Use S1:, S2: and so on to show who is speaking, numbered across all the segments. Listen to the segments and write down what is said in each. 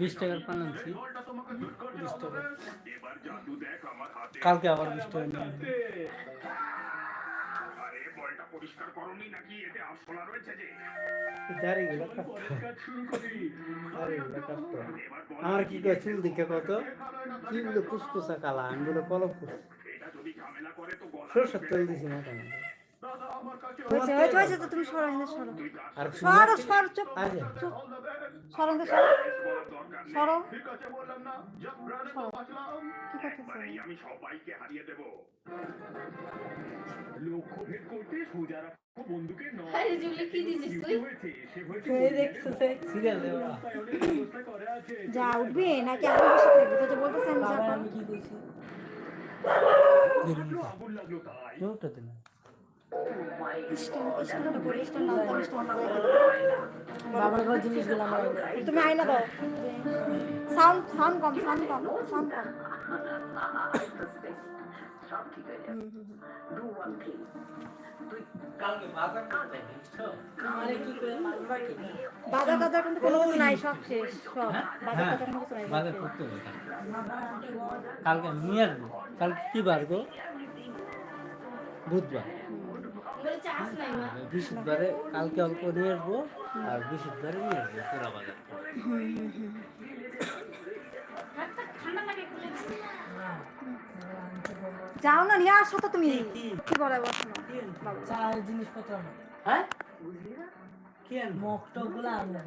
S1: বিশ টাকার পান আনছি।
S2: দেখ
S1: কালকে আবার বিশ টাকা আমার কি কয়, চুল দিকে কত? কি বলে কালা, আমি বলে কলম সরষের তেল দিছি না
S3: হয়েছে হয়েছে হয়েছে তো তুমি সরো এখানে সরো। সরো সরো চুপ সরো এখানে
S2: আমি সবাইকে হারিয়ে দেব লক্ষ্য ভেদ করতে সোজা রাখো বন্দুকে নয়
S4: আরে জুলি কি দিছিস তুই?
S2: হয়েছে সে হয়েছে
S3: এই দেখতেছে
S1: সিরিয়াল দেওয়া
S2: করে
S3: যা উঠবি নাকি আমি থাকবি? তো বলতেছেন যা
S1: কি কইছি
S2: লাগল তাই।
S5: বাবার ঘর জিনিসগুলো আমার
S3: তুমি আয়না দাও। সাউন্ড সাউন্ড কম সাউন্ড কম সাউন্ড কম। কিন্তু কোনো কিছু নাই সব শেষ সব।
S1: হ্যাঁ?
S3: কোনো কিছু নাই সব
S1: করতে হবে কালকে। নিয়ে আসব। কালকে কি বার গো? বুধবার। বৃহস্পতিবারে কালকে অল্প নিয়ে আসব আর বৃহস্পতিবারে নিয়ে আসব পুরা বাজার।
S3: যাও না নিয়ে আসো তো তুমি। কি বলে বসো
S5: চার জিনিসপত্র আমার
S1: হ্যাঁ কি আনব
S5: মগ টকগুলো আনলাম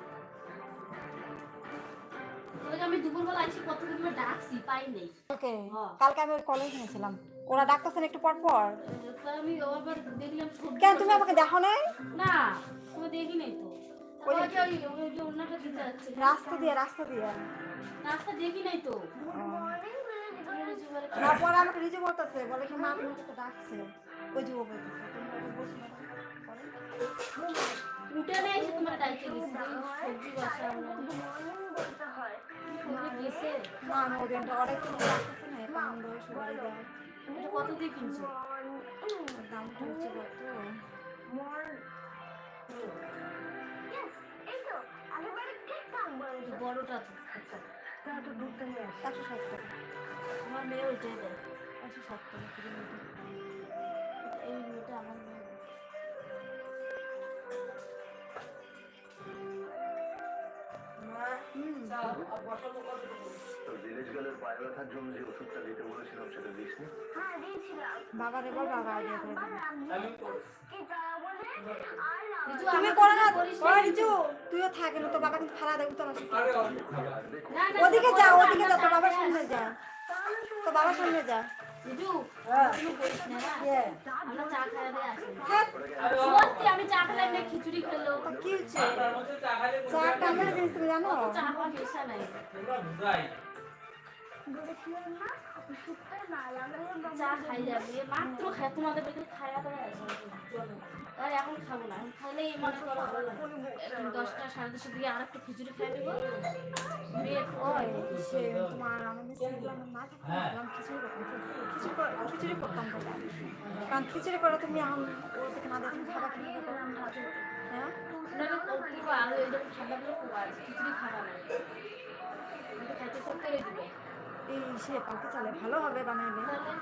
S4: দুপুরবেলা এসে কত ডাকছি পাই নাই।
S3: ওকে। কালকে আমি ওর কলেজ নিয়েছিলাম ওরা ডাকতেছেন একটু পর পর?
S4: আমি আবার দেখলাম
S3: কেন তুমি আমাকে দেখো নাই?
S4: না তুমি দেখি নাই তো।
S3: রাস্তা দিয়ে রাস্তা দিয়ে।
S4: রাস্তা দেখি নাই তো।
S3: না পরে আমাকে রিজু বলতেছে বলে কি মা ডাকছে। ওই যে ও বলতেছে তুমি ওকে বসে না পরে।
S4: উঠে নেই এসে তোমার সবজি বসা
S3: না আমি ওদের অর্ডার করে রাখতেছে না পাউন্ড সবাই দেয়
S4: কত দিয়ে কিনছো?
S3: দামটা হচ্ছে কত?
S4: বড়টা তো।
S3: একশো ষাট টাকা।
S4: আমার মেয়ে ওইটাই দেয়।
S3: একশো ষাট টাকা
S4: এই মেয়েটা আমার মেয়ে।
S3: বল বাবা করে দিবে
S4: রিজু,
S3: তুমি
S4: আমার
S3: না। ওই রিজু তুইও থাকে না তো বাবা কিন্তু ফালা ওদিকে যা ওদিকে যা তো বাবার সামনে। যা। তো বাবার সামনে যা।
S4: চা খাওয়া নেশা নাই চা খাই যাবে মাত্র তোমাদের বাড়িতে আর এখন খাব না। খাইলে মনে করো দশটা সাড়ে দশটার দিকে আর একটু খিচুড়ি খাই দেবো।
S3: খিচুড়ি করতাম বলে। কারণ খিচুড়ি করে তুমি এখন ওর থেকে না দেখে খাবার কিনে হ্যাঁ?
S4: ওনাকে এরকম ঠান্ডা দিলে খুব আছে। খিচুড়ি ওটা খাইতে সব করে দিবে।
S3: এই সে পাল্টে চালে ভালো হবে বানাইলে।
S4: তাহলে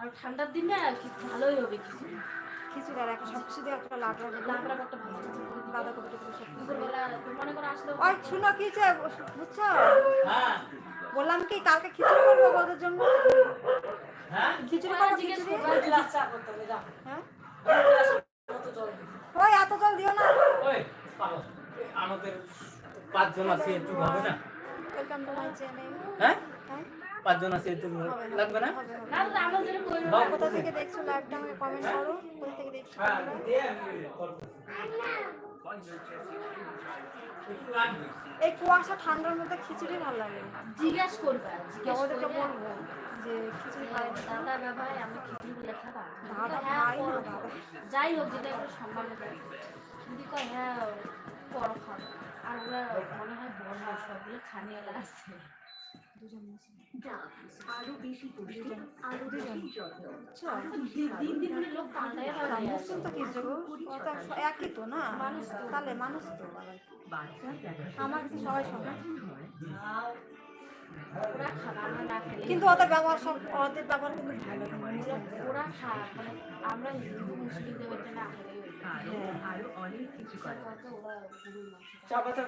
S4: আর ঠান্ডার দিনে আর কি ভালোই হবে খিচুড়ি
S3: খিচুড়ি আর একটা সব কিছু দিয়ে একটা
S4: লাবড়া একটা খিচুড়ি।
S3: বাঁধাকপি কিছু।
S4: মনে করো আসলে
S3: ওই শুনো কি যে বুঝছ? বললাম কি কালকে খিচুড়ি করব ওদের জন্য? খিচুড়ি করব খিচুড়ি?
S4: করব
S5: চা করতে হবে যা
S3: হ্যাঁ? ওই এত জল দিও না।
S1: ওই আমাদের পাঁচজন আছে একটু হবে না? হ্যাঁ?
S3: হ্যাঁ?
S1: পাঁচজন আছে লাগবে না।
S3: কোথা থেকে দেখছ লাইভটা আমাকে কমেন্ট করো। কোথা থেকে
S1: হ্যাঁ
S3: এই কুয়াশা ঠান্ডার মধ্যে খিচুড়ি ভালো লাগে।
S4: জিজ্ঞাসা করবে
S3: ওদেরকে বলব যে খিচুড়ি খাই
S4: দাদা বাবাই আমি খিচুড়ি খাবা?
S3: দাদা ভাই না দাদা।
S4: যাই হোক যেটা একটু সম্মান দেয় যদি কয় হ্যাঁ পরো খাব আর ওরা মনে হয় বড় সবগুলো আছে।
S6: আরও বেশি
S3: আরও
S6: বেশি যত্ন
S4: দিন দিন দিন লোক পাল্টাই
S3: মুসলিম তো কি যাব ও তো এক- একই তো না?
S4: মানুষ তো।
S3: তাহলে মানুষ তো আমার সবাই
S6: হয়
S4: আমরা না খেলে
S3: কিন্তু ওদের ব্যবহার সব ওদের ব্যবহার কিন্তু ভালো।
S4: ওরা মানে আমরা হিন্দু মুসলিমদের না
S6: আরও আরও অনেক কিছু করা।
S1: চা পাতা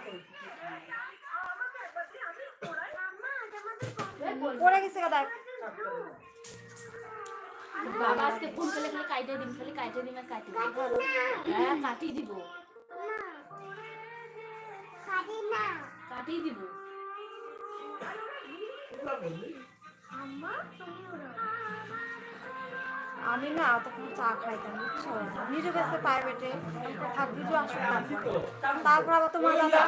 S3: পড়ে গেছে
S4: বাবা আজকে ফোন করলে খালি কাইটে দিন খালি কাইটে দিন আর কাটি দিব। হ্যাঁ কাটি দিব। কাটি দিব।
S3: আমি না তখন চা খাইতাম, বুঝছ? নিজে গেছে প্রাইভেটে থাক বুঝো আসো তারপর আবার তোমার দাদা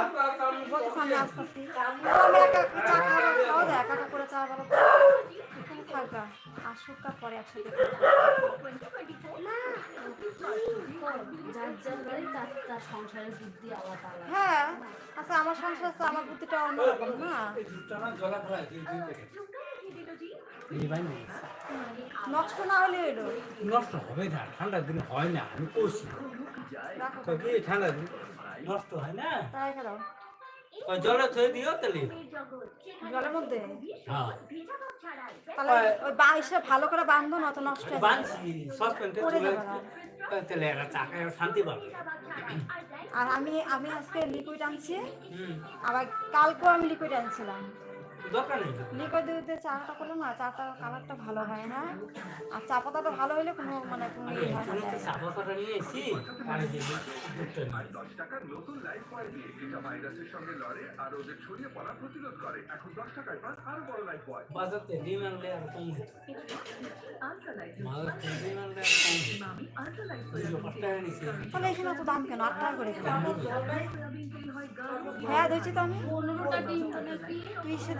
S3: বলতে সামনে আসতেছি। আমি একা চা খাওয়া খাওয়া যায়, একা একা করে চা বলো থাকা আসুক পরে একসাথে হ্যাঁ আচ্ছা আমার সংসার আমার বুদ্ধিটা অন্যরকম না। নষ্ট না হলে এলো।
S1: নষ্ট হবে না ঠান্ডার দিনে হয় না আমি করছি
S3: রাখো।
S1: কি ঠান্ডার দিন নষ্ট হয় না?
S3: তাই
S1: জলে থয়ে দিও তাহলে?
S3: জলের মধ্যে?
S1: হ্যাঁ।
S3: তাহলে ওই বাইশে ভালো করে বাঁধো না তো নষ্ট হয়ে যাবে।
S1: সসপেন্টে চলে তাহলে এরা চাকায় শান্তি পাবে।
S3: আর আমি আমি আজকে লিকুইড আনছি। আবার কালকেও আমি লিকুইড আনছিলাম।
S1: দরকার নেই
S3: লিকুইড দিয়ে দিয়ে চাটা করলে না চাটার কালারটা ভালো হয় না। আর চা পাতাটা ভালো হইলে কোনো মানে কোনো ইয়ে হয় না।
S1: এখানে তো নিয়ে এসি আর এই দুধটা নিয়ে
S2: দশ টাকার নতুন লাইফ বয় দিয়ে যেটা ভাইরাসের সঙ্গে লড়ে আর ওদের ছড়িয়ে পড়া প্রতিরোধ করে। এখন দশ টাকায় পান আরও বড় লাইফ বয়
S1: বাজারতে ডিম আনলে আর কম হতো।
S6: আল্ট্রালাইট
S1: ডিম আনলে আর কম হতো।
S6: মামি আল্ট্রালাইট
S1: দুশো পাঁচ টাকা নিছি
S3: তাহলে এখানে এত দাম কেন? আট টাকা করে
S6: হয়
S3: দিচ্ছি তো আমি।
S4: পনেরোটা ডিম তো নাকি
S3: তিরিশে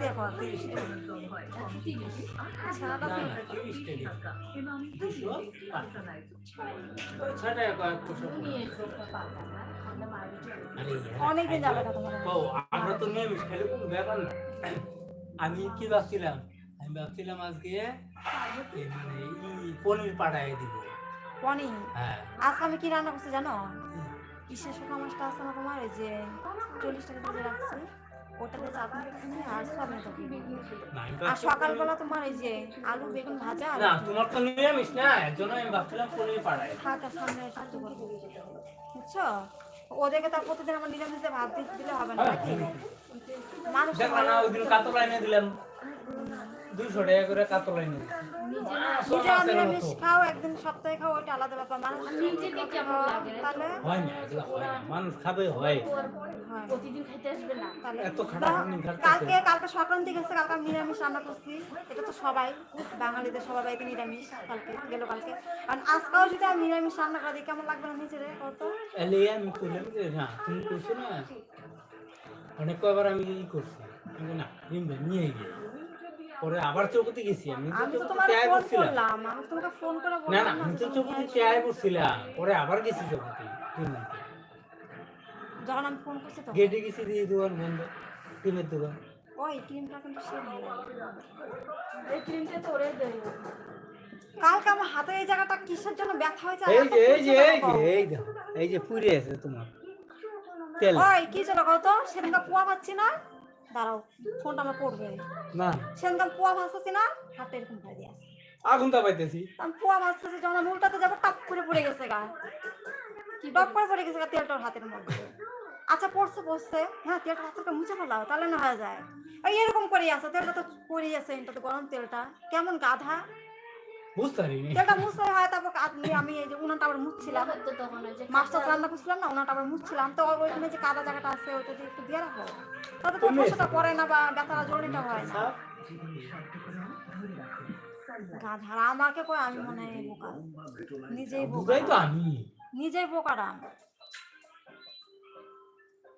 S3: অনেকদিন যাবে না তোমার
S1: আমরা তো নিরামিষ খেলে কোনো ব্যাপার না। আমি কি ভাবছিলাম? আমি ভাবছিলাম আজকে মানে পনির পাঠায় দিব।
S3: পনির?
S1: হ্যাঁ।
S3: আজকে আমি কি রান্না করছি জানো? শুকা মাছটা আছে না তোমার এই যে চল্লিশ টাকা দিয়ে রাখছি। ওটাতে চাটনি খাচ্ছি আর সয়াবিন তরকারি।
S1: না আমি
S3: আর সকালবেলা তোমার এই যে আলু বেগুন ভাজা
S1: না তোমার তো নিরামিষ না এর আমি ভাবছিলাম পনির পাঠায়
S3: থাকা সামনে সাহায্য করব বুঝছ? ওদেরকে তার প্রতিদিন আমার নিরামিষ দিয়ে ভাত দিলে হবে না। নাকি মানুষ তো
S1: দেখো না ওই দিন কাতলা এনে দিলাম। দুশো টাকা করে কাতলা এনে দিলাম।
S3: খাও একদিন সপ্তাহে খাও ওইটা আলাদা ব্যাপার। মানুষ
S4: নিজেকে কেমন লাগে
S3: তাহলে
S1: হয় না এগুলো হয় না। মানুষ খাবে হয়।
S3: হয়।
S4: প্রতিদিন খাইতে আসবে না।
S3: তাহলে
S1: এত খাটাখাটনি
S3: কালকে কালকে সংক্রান্তি গেছে কালকে নিরামিষ রান্না করছি। এটা তো সবাই বাঙালিদের বাড়িতে নিরামিষ কালকে গেল কালকে। আর আজকেও যদি আমি নিরামিষ রান্না করে দিই কেমন লাগবে না নিজের কত
S1: এলে আমি করলাম যে না তুমি করছ না? অনেক কয়বার আমি ই করছি না নিয়ে গিয়ে পরে আবার চৌকতে গেছি। আমি
S3: আমি তো
S1: চৌকতে
S3: তোমার
S1: ট্রাই
S3: ফোন করলাম আমি তোমাকে ফোন করে
S1: না
S3: বললাম
S1: না
S3: না
S1: আমি তো চৌকতে ট্রাই পরে আবার গেছি চৌকতে
S3: যখন আমি ফোন করছি তখন।
S1: গেটে গেছি দিয়ে দোকান বন্ধ টিমের দোকান
S3: ওই ক্রিমটা কিন্তু সে
S4: এই ক্রিমটা তো ওরে দেবো
S3: কালকে আমার হাতে এই জায়গাটা কিসের জন্য ব্যথা হয়েছে
S1: এই যে এই যে এই যে এই যে এই যে পুড়ে আছে তোমার। তেল।
S3: ওই কি ছিল কত সেদিনকে পোয়া পাচ্ছি না। দাঁড়াও ফোনটা আমার পড়বে।
S1: না।
S3: পোয়া ভাসতেছি না হাতে এরকম ভাই দিয়ে
S1: আগুন তা পাইতেছি।
S3: আমি পোয়া ভাসতেছি যখন আমি উল্টাতে যাব টাপ করে পড়ে গেছে গা। কি করে পড়ে গেছে গা তেলটা হাতের মধ্যে। আচ্ছা পড়ছে পড়ছে। হ্যাঁ তেলটা হাত মুছে ফেলাও তাহলে না হয়ে যায়। ওই এরকম করেই আছে তেলটা তো পড়েই আছে এটা তো গরম তেলটা। কেমন গাধা
S1: পারিনি
S3: তেলটা মুছতে হয় তারপর আমি আমি এই যে উনানটা আবার মুছছিলাম।
S4: তো তখন ওই যে
S3: মাছটা রান্না করছিলাম না ওনাটা আবার মুছছিলাম। তো ওইখানে যে কাদা জায়গাটা আছে ওইটা দিয়ে একটু দিয়ে রাখো তাতে তো
S1: তুমি
S3: পড়ে না বা ব্যথাটা জলনিটা হয় না।
S1: সাপ
S6: শব্দকরণ ধরে রাখুন
S3: গাধা আর আমাকে কয় আমি মনে হয় বোকা। নিজেই বোকা।
S1: তো আমি।
S3: নিজেই বোকারা।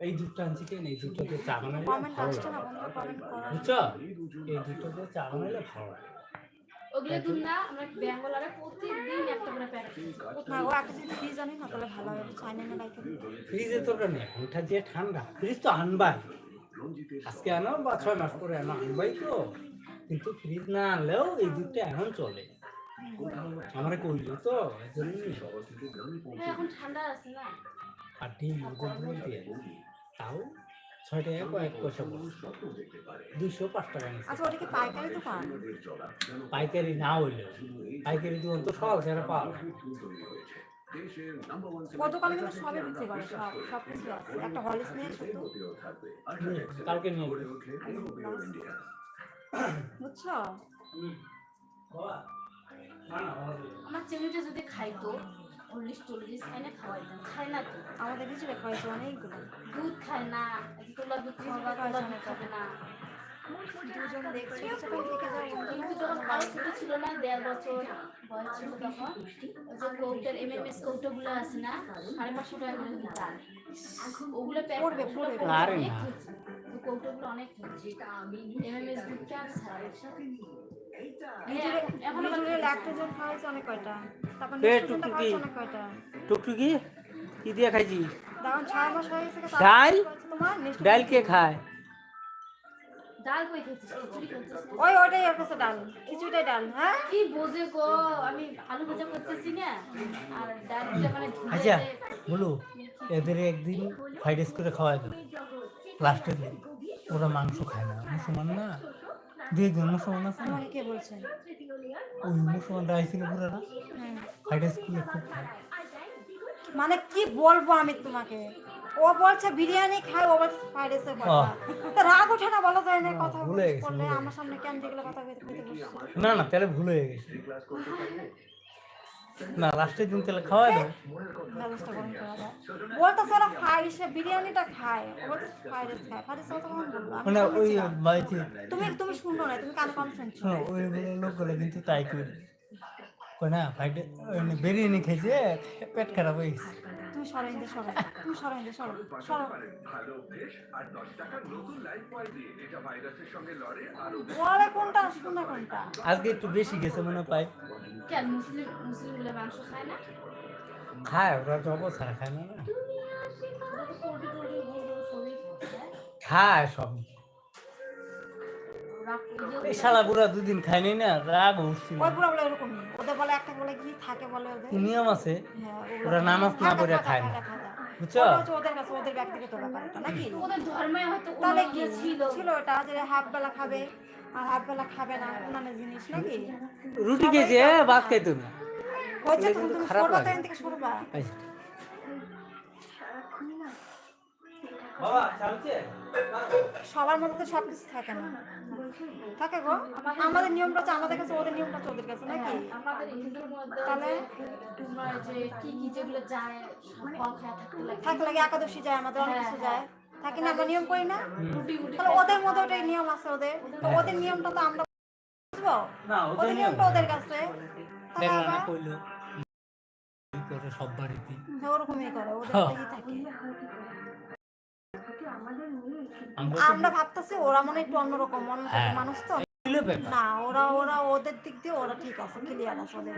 S1: এই দুধটা আনছি কেন? এই দুধটাতে চা বানালে
S3: কমেন্ট
S1: ভালো
S3: আসছে না
S1: লাগে
S3: বন্ধু কমেন্ট করো।
S1: বুঝছ? এই দুধটাতে চা বানালে ভালো লাগে
S4: ওগুলো দুধ না আমরা ব্যাঙ্গলারে প্রতিদিন একটা করে প্যাকেট
S3: ও একটা ফ্রিজ আনি না তাহলে ভালো হবে চাইনা না লাইকে
S1: ফ্রিজে তো নেই ওটা যে ঠান্ডা। ফ্রিজ তো আনবাই। আজকে আনো বা ছয় মাস পরে আনো আনবাই তো। কিন্তু ফ্রিজ না আনলেও এই দুধটা এখন চলে। আমার কইলো তো
S4: এখন ঠান্ডা আছে না?
S1: আর ডিম তাও ছয় টাকা কয়েক পয়সা দুইশো পাঁচ টাকা
S3: আচ্ছা ওটা কি পাইকারি দোকান?
S1: পাইকারি না হইলেও। পাইকারি দোকান তো সব সেটা পাওয়া যায়।
S3: কিন্তু সবই বিক্রি করে সব সব কিছু আছে। একটা হলিস নিয়ে শুধু
S1: কালকে নিয়ে
S3: বুঝছ?
S4: আমার চেনিটা যদি খাইতো চল্লিশ চল্লিশ এনে খাওয়াইতাম খায় না তো।
S3: আমাদের নিজেরা খাইছে অনেকগুলো।
S4: দুধ খায় না তোলা দুধ খাওয়া তোলা দুধ খাবে না।
S3: দুজন দেখছি সেখান থেকে
S4: যখন আরও ছোট ছিল না দেড় বছর বয়স ছিল তখন ওই যে কৌটার এম এম এস কৌটাগুলো আছে না সাড়ে পাঁচশো টাকা করে ওগুলো
S3: পড়বে, পড়বে।
S4: কৌটাগুলো অনেক এম এম এস দুধটা
S1: টুকটুকি। কি দিয়ে খাইছি?
S3: হয়ে
S1: ডাল?
S3: কি
S1: ডাল খায়?
S4: ডাল কই খেয়েছিস
S3: ওই ওর কাছে ডাল। খিচুড়িটাই ডাল হ্যাঁ?
S4: কি বোঝে গো? আমি আলু ভাজা করতেছি না। আর ডালটা মানে
S1: আচ্ছা বলো এদের একদিন ফ্রাইড রাইস করে খাওয়াই দেবো। লাস্টের দিন। ওরা মাংস খায় না। মুসলমান না? একজন মুসলমান আছে না
S3: তোমাকে কে বলছে?
S1: ওই মুসলমানরা আইছিল পুরানা
S3: হাইটা
S1: স্কুলে রাইস খুব
S3: মানে কি বলব আমি তোমাকে? ও বলছে বিরিয়ানি খাই ও বলছে ফ্রাইড রাইসের কথা তো রাগ ওঠে না বলা যায় না কথা
S1: ভুলে
S3: বললে আমার সামনে কেন যেগুলো কথা কইতে
S1: না না তাহলে ভুল হয়ে গেছে। না লাস্টের দিন তাহলে খাওয়াই
S3: দাও। বলতেছে ওরা ফ্রাইড রাইস বিরিয়ানিটা খায়। ও বলছে ফ্রাইড রাইস খায়। ফ্রাইড রাইস কথা বলব
S1: মানে ওই
S3: শুনেছিলাম। তুমি তুমি শুনো না তুমি কানে কম শুনছো।
S1: শোনো ওই লোকগুলো কিন্তু তাই করে। কোনা ফ্রাইড বিরিয়ানি খেয়েছে পেট খারাপ হয়ে গেছে।
S3: তুমি সরো ইন্দে সরো। তুমি সরো ইন্দে সরো। সরো।
S2: ভালো অভ্যেস আর দশ টাকার নতুন লাইফ বয় দিয়ে। এটা ভাইরাসের সঙ্গে লড়ে আর
S3: কোনটা কোনটা।
S1: আজকে একটু বেশি গেছে মনে হয়। পাই
S4: কেন? মুসলিম মুসলিমগুলো মাংস খায় না?
S1: খায় ওরা ছাড়া খায় না।
S4: তো খায়
S1: সব। এই শালা বুড়া দুদিন খায়নি না রাগ উঠছিল
S3: ওই পুরো বলে এরকমই ওদের বলে একটা বলে কি থাকে বলে ওদের।
S1: নিয়ম আছে?
S3: হ্যাঁ,
S1: ওরা নামাজ না পড়ে
S3: খায়
S1: না।
S3: খায়, খায়, খায়।
S1: বুঝছ
S3: ওদের কাছে ওদের ব্যক্তিগত ব্যাপার এটা নাকি?
S4: ওদের ধর্মে হয়তো
S3: তাহলে কি
S4: ছিল।
S3: ছিল ওটা যে হাফ বেলা খাবে আর হাফ বেলা খাবে না অন্যান্য জিনিস নাকি?
S1: রুটি খেয়েছে এ, ভাত খাইতো না।
S3: হচ্ছে তুমি
S1: কিন্তু
S3: সরবা তাই থেকে সরবা
S1: আচ্ছা। বাবা চালছে
S3: সবার মধ্যে তো সব কিছু থাকে না। থাকে গো। আমাদের নিয়মটা হচ্ছে আমাদের কাছে ওদের নিয়মটা ওদের কাছে নাকি?
S4: আমাদের হিন্দুর মধ্যে
S3: তাহলে?
S4: তোমার যে কি কি যেগুলো যায় ফল থাকতে লাগে।
S3: থাকলে লাগে একাদশী যায় আমাদের অনেক কিছু যায়? থাকি না আমরা নিয়ম করি না?
S4: রুটি রুটি
S3: তাহলে ওদের মধ্যে ওটাই নিয়ম আছে ওদের? তো ওদের নিয়মটা তো আমরা বুঝব?
S1: ওদের
S3: ওদের নিয়মটা ওদের কাছে।
S1: না সব বাড়িতে
S3: ওরকমই করে ওদের
S1: হ্যাঁ।
S3: থাকে।
S1: আমরা
S3: ভাবতেছি ওরা মনে একটু অন্যরকম
S1: হ্যাঁ।
S3: মানুষ তো। না ওরা ওরা ওদের দিক দিয়ে ওরা ঠিক আছে ক্লিয়ার আছে ওদের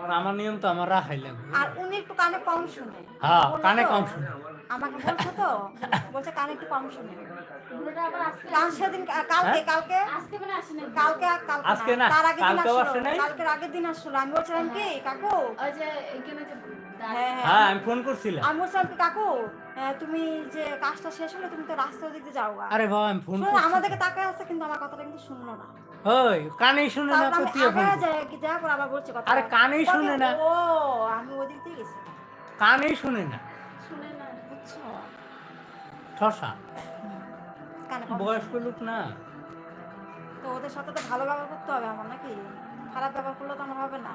S1: আর আমার নিয়ম তো আমার রাখাই লাগবে।
S3: আর উনি একটু কানে কম শুনে।
S1: হ্যাঁ কানে কম শুনে।
S3: আমাকে বলছে তো বলছে কানে একটু কম শুনে। কাল সেদিন কালকে কালকে?
S4: আজকে মানে আসে না
S3: কালকে কালকে
S1: আজকে
S3: না, তার আগের দিন আসলো? কালকের আগের দিন আসলো। আমি বলছিলাম কি কাকু?
S4: ওই যে এখানে
S3: হ্যাঁ হ্যাঁ।
S1: হ্যাঁ আমি ফোন করছিলাম।
S3: আমি বলছিলাম কি কাকু তুমি যে কাজটা শেষ হলে তুমি তো রাস্তার দিক যাও
S1: আরে বাবা আমি ফোন করছি
S3: আমাদেরকে তাকায় আছে কিন্তু আমার কথাটা কিন্তু শুনলো না।
S1: ওই কানেই শুনে না
S3: তারপর
S1: তো ফোন
S3: কি আবার বলছে কথা
S1: আরে কানেই শুনে না।
S3: ও আমি ওদিক দিয়ে গেছি।
S1: কানেই শুনে না।
S4: শুনে না
S3: বুঝছ?
S1: ঠসা।
S3: কানে
S1: বয়স্ক লোক না।
S3: তো ওদের সাথে তো ভালো ব্যবহার করতে হবে আমার নাকি? খারাপ ব্যবহার করলে তো আমার হবে না।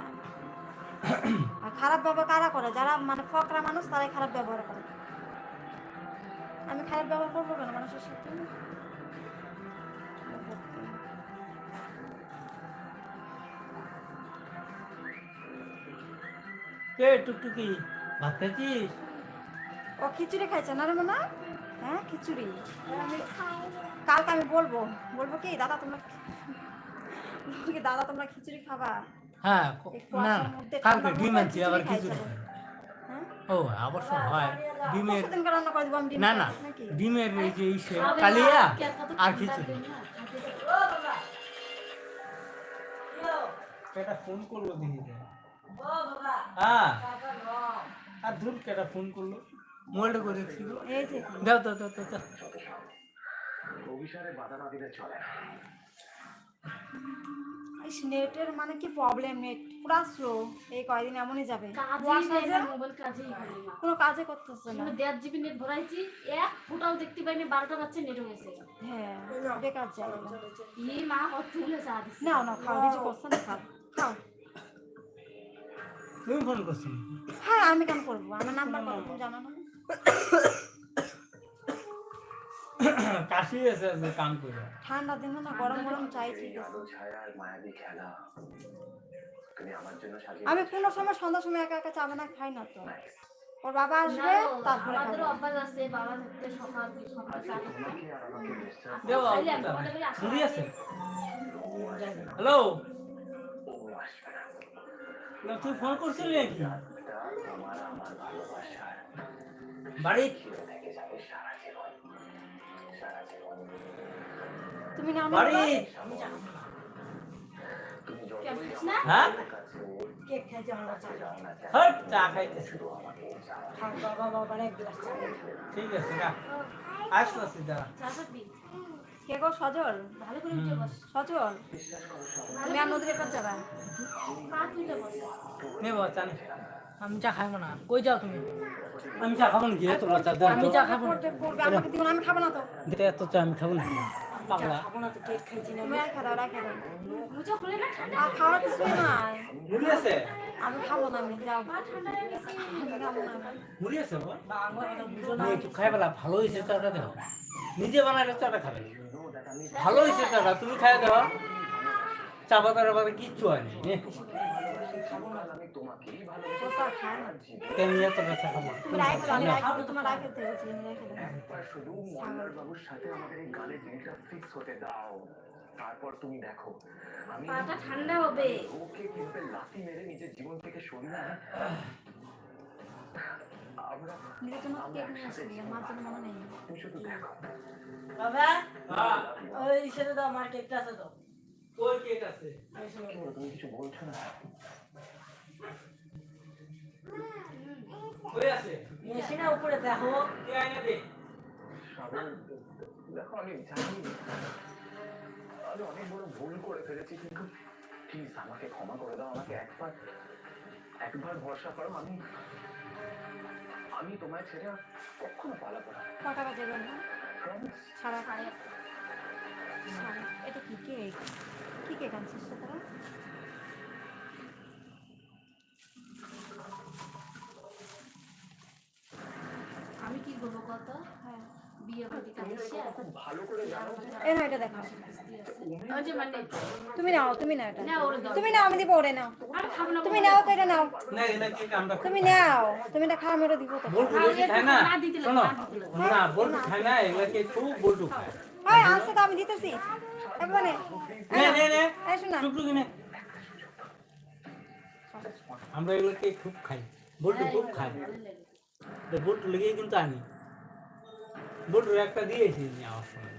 S3: আর খারাপ ব্যবহার কারা করে? যারা মানে ফকরা মানুষ তারাই খারাপ ব্যবহার করে। আমি খারাপ ব্যবহার করব কেন? মানুষের সাথে?
S1: কে টুকটুকি? ভাত খাইছিস?
S3: ও খিচুড়ি খাইছে না রে মামা হ্যাঁ খিচুড়ি। কালকে আমি বলব। বলব কি দাদা তোমরা দাদা তোমরা খিচুড়ি খাবা?
S1: হ্যাঁ না না কালকে ডিম আনছি আবার
S3: খিচুড়ি
S1: কিছু
S3: হ্যাঁ?
S1: ও অবশ্য হয় ডিমের
S3: পরশু দিনকে রান্না করে দিব আমি ডিম
S1: না না ডিমের এই যে ইসে কালিয়া আর কিছু
S4: খাতে
S1: কেটা ফোন করল
S5: বাবা।
S1: হ্যাঁ। আর দূর কেটা ফোন করল। মোবাইলটা করে ছিল?
S3: এই যে।
S1: দাও দাও দাও দাও দাও।
S7: অভিসারে বাধা না দিলে চলে
S3: এই নেটের মানে কি প্রবলেম নেট পুরা স্লো এই কয়দিন এমনই যাবে।
S4: না, হয় না।
S3: কোনো কাজে করতেছে না।
S4: আমি দেড় জিবি নেট ভরাইছি এক ফোটাও দেখতে পাইনি বারোটা বাচ্চা নেট হয়েছে
S3: হ্যাঁ বেকার যায়
S4: ই মা কত তুলে চা দিচ্ছে
S3: নাও না খাও কিছু করছে না খাও খাও।
S1: তুমি ফোন করছ
S3: হ্যাঁ আমি কেন করব? আমার নাম্বার কত তুমি জানো না?
S1: কাশি এসে আছে কাম করে
S3: ঠান্ডা দিন না গরম গরম চাই ঠিক আছে। আমি কোনো সময় সন্ধ্যার সময় একা একা চা বানা খাই না তো। ওর বাবা আসবে তারপরে
S4: অভ্যাস আছে বাবা থাকতে সকাল সকাল চা
S1: আছে? হ্যালো?
S7: না।
S1: তুই ফোন করছিলি নাকি? বাড়ি
S7: থেকে যাবে সারা
S3: না
S1: বাড়ি।
S4: না?
S1: হ্যাঁ?
S5: কেক
S7: যাও না
S1: হট চা খাইতেছি।
S7: শুধু আমাকে চাও
S5: খাও বাবা বাবা এক গ্লাস চা।
S1: ঠিক আছে
S4: চা খাবি?
S3: কে গো সজল?
S4: ভালো করে উঠে বস।
S3: সজল? তুমি আর নদীর এপার যাবা?
S4: পা তুলে বস।
S1: নেব চা নে।
S5: আমি চা খাব না। কই যাও তুমি?
S1: আমি চা খাব চা দেন
S5: আমি চা খাব না।
S3: না, আমি খাব না তো।
S1: এত চা আমি খাব না পাগলা
S3: আমি খাব না আমি যাও।
S1: মুড়ি আছে খাই পেলা ভালো হয়েছে চাটা দেও নিজে বানালে চাটা খাবে। ভালো হয়েছে চাটা তুমি খাই দাও। চা পাতার কিচ্ছু হয়নি নে,
S7: আমি তোমাকেই ভালো
S3: ও খায় না
S1: কেন নিয়ে তোরা খাব
S3: তুমি তোমার
S7: একবার শুধু মনোহর বাবুর সাথে আমাদের এই গানের দিনটা ফিক্স হতে দাও। তারপর তুমি দেখো আমি
S4: পাটা ঠান্ডা হবে।
S7: ওকে কীভাবে লাথি মেরে নিজের জীবন থেকে সরিয়ে আমরা
S3: নিজের জন্য কেক নিয়ে আসবি আমার জন্য মনে নেই।
S7: তুমি শুধু দেখো।
S5: বাবা
S1: হ্যাঁ
S5: ওই সেটা দাও আমার কেকটা আছে তো।
S1: ওই কেক আছে।
S7: তুমি কিছু বলছো না?
S1: ওই আছে।
S5: মেশিনে উপরে দেখো।
S1: কে আইনা দে?
S7: দেখো আমি জানি। আমি অনেক বড় ভুল করে ফেলেছি কিন্তু প্লিজ আমাকে ক্ষমা করে দাও আমাকে একবার একবার ভরসা করো আমি আমি তোমায় ছেড়ে আর কখনো পালাবো না।
S3: কটা বাজে
S7: Promise?
S3: সাড়ে এটা কি কেক কি কেক আনছিস রে তোরা দেখো
S4: ওই যে মানে
S3: তুমি নাও তুমি নাও এটা।
S4: না
S3: তুমি নাও আমি দিব ওরে নাও। তুমি নাও তো এটা তুমি নাও তুমি এটা খাও আমি ওটা দিব হয় তো দিতেছি। একবারে
S1: নে নে নে।
S3: এই শোনা
S1: টুকটুকি নে। আমরা এগুলোকে খুব খাই? বল্টু খুব খাই তো বল্টু লেগে কিন্তু আনি। বল্টু একটা দিয়েছি নেওয়ার সময়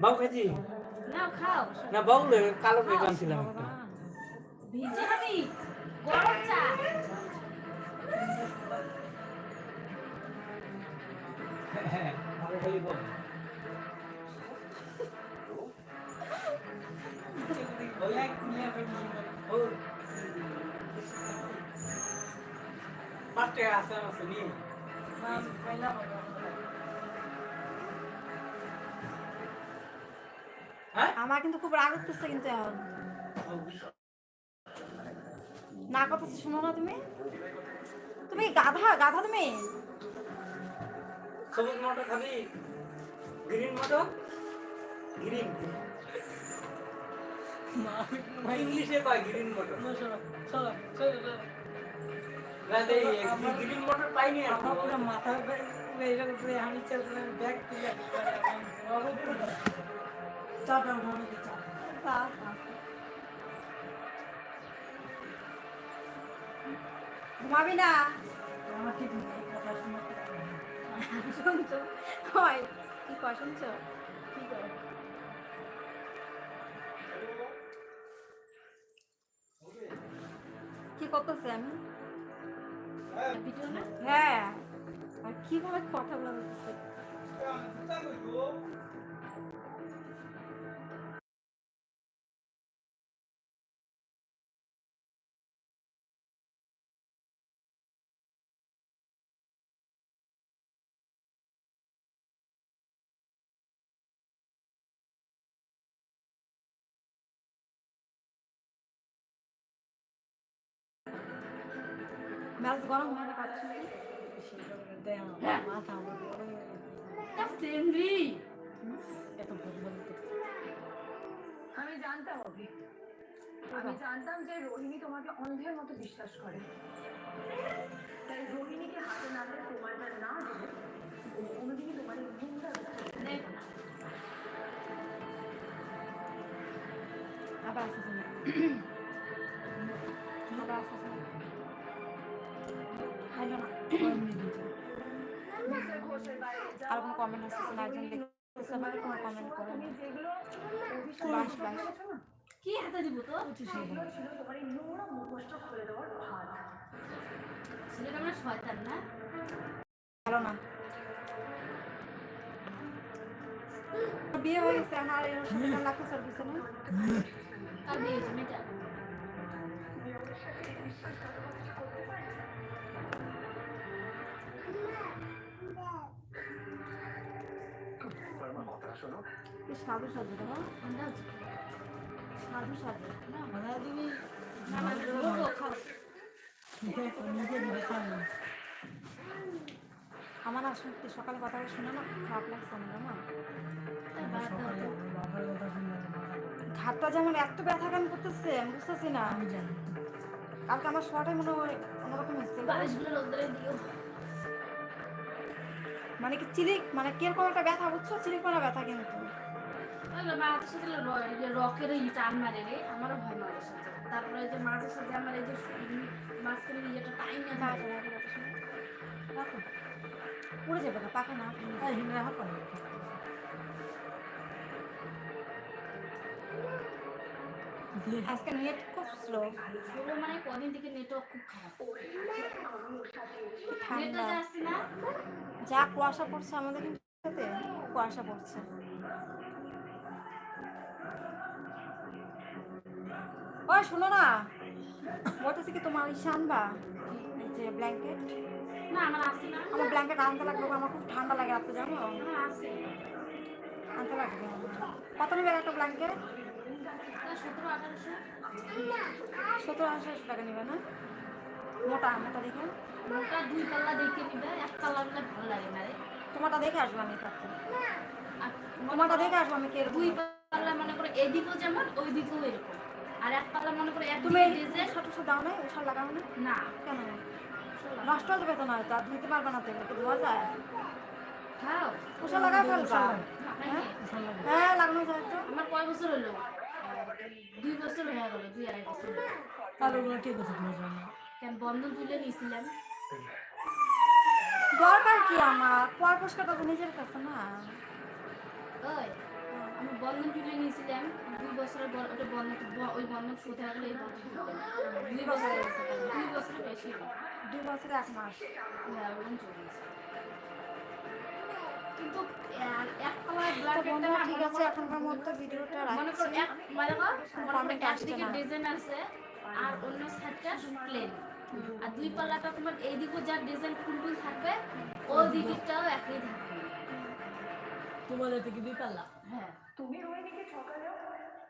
S1: বাবু খাইছি?
S4: না খাও।
S1: না বাবু কালো কেক আনছিলাম একটা।
S3: ভগবান।
S4: ভিজে খাবি গরম চা।
S1: হ্যাঁ বাবু খালি পাঁচ টাকা আছে আছে নিয়ে
S3: আমার কিন্তু খুব রাগ উঠতেছে কিন্তু এখন। না কথা শোনো না তুমি। তুমি গাধা গাধা তুমি।
S1: সবুজ মটর খাবি? গ্রিন মটর গ্রিন। ইংলিশে কয় গ্রিন মোটর
S5: চলো চলো চলো মাথা আমি চলতে ব্যাগ তুলে চাপা উঠানো
S3: ঘুমাবি না?
S5: আমার ঠিক নেই কথা শুনতে
S3: শুনছো? হয় কি কয় শুনছো? কি করে কি করতেছে আমি হ্যাঁ আর কীভাবে কথা বলতেছে ম্যাচ গরম হয় না
S5: মাথা।
S4: সেমরি
S5: এত
S6: আমি জানতাম অভি। আমি জানতাম যে রোহিণী তোমাকে অন্ধের মতো বিশ্বাস করে। তাই রোহিণীকে হাতে নাতে প্রমাণটা না দিলে কোনোদিনই তোমার করতে
S3: আবার আসতেছে না। আবার আসতেছে না। আর কোনো কমেন্ট আসতেছে না একজন দেখতেছে কোনো কমেন্ট করে বাস বাস।
S6: না
S4: কি হাতে দিব তো ছেলেটা মানে শয়তান না?
S3: ভালো না। বিয়ে হয়ে গেছে আমার এর সাথে লাগতেছে আর কিছু না
S4: আর বিয়ে মেয়েটা?
S7: শোনো
S3: সাধু সাধু সাধু সাধু
S4: না?
S3: আমার সকালে কথা শুনে না খারাপ লাগছে আমার না ঘাটটা যেমন এত ব্যথা কেন করতেছে আমি বুঝতেছি না। কালকে আমার শোয়াটাই মনে হয় অন্যরকম হচ্ছে মানে কি চিলিক মানে কীরকম একটা ব্যথা বুঝছ? চিলিক মারা ব্যথা কিন্তু।
S4: যে রকের এই টান মারে রে আমারও ভয় মাঝে সাথে তারপরে এই যে মাঝে সাথে আমার এই যে মাঝখানে ইয়েটা টাইম না।
S3: উড়ে যাবে না।
S5: হিন্দা
S3: আজকে নেট খুব স্লো
S4: শুরু মানে কদিন থেকে নেটওয়ার্ক খুব খারাপ?
S3: ঠান্ডা।
S4: যা
S3: কুয়াশা পড়ছে আমাদের কিন্তু সাথে কুয়াশা পড়ছে। ওই শোনো না বলতেছি কি তোমার ইসে আনবা? যে ব্ল্যাঙ্কেট
S4: না আমার আসছে না।
S3: আমার ব্ল্যাঙ্কেট আনতে লাগবে আমার খুব ঠান্ডা লাগে রাত্রে জানো?
S4: আমার
S3: আনতে লাগবে। কত নেবে একটা ব্ল্যাঙ্কেট
S4: সতেরো আঠারোশো।
S3: সতেরো আঠারোশো টাকা নেবে না? মোটা মোটা দেখে।
S4: মোটা দুই পাল্লা দেখে নিবে এক পাল্লা ভালো লাগে না রে।
S3: তোমারটা দেখে আসব আমি তোমারটা দেখে আসব আমি কে
S4: দুই পাল্লা মনে করো এদিকেও যেমন ওই দিকেও এরকম। আর এক পাল্লা মনে করো এক
S3: তুমি
S4: ডিজে
S3: সতেরোশো দাও না লাগাও না?
S4: না।
S3: কেন? নষ্ট হয়ে যাবে তো না তো আর ধুতে পারবে না তো ধোয়া যায়। ওষুধ লাগাও ফেলবা। হ্যাঁ লাগানো যায় তো।
S4: আমার কয় বছর হলো? দুই বছর হয়ে গেল দুই আড়াই বছর।
S5: তাহলে ওগুলো ঠিক আছে তোমার জন্য?
S4: কেন বন্ধন তুলে নিয়েছিলাম।
S3: দরকার কি আমার? পয় পুষ্কারটা তো নিজের কাছে না?
S4: ওই আমি বন্ধন তুলে নিয়েছিলাম। দুই বছরের ওটা বন্ধন ওই বন্ধন হয়ে গেলে এই দুই বছর। দুই বছরের বেশি।
S3: দুই বছরে এক মাস।
S4: হ্যাঁ ওরকম চলেছে কিন্তু
S3: বন্ধুরা ঠিক আছে এখনকার মতো ভিডিওটা রাখছি।
S4: এক কর করো
S3: Comment আসছে না।
S4: ডিজাইন আছে আর অন্য সাইডটা প্লেন আর দুই পাল্লাটা তোমার এইদিকে যা ডিজাইন ফুলফুল থাকবে ওই দিকটাও একই থাকবে।
S5: তোমাদের থেকে দুই পাল্লা?
S4: হ্যাঁ।
S6: তুমি রোহিণীকে সকালেও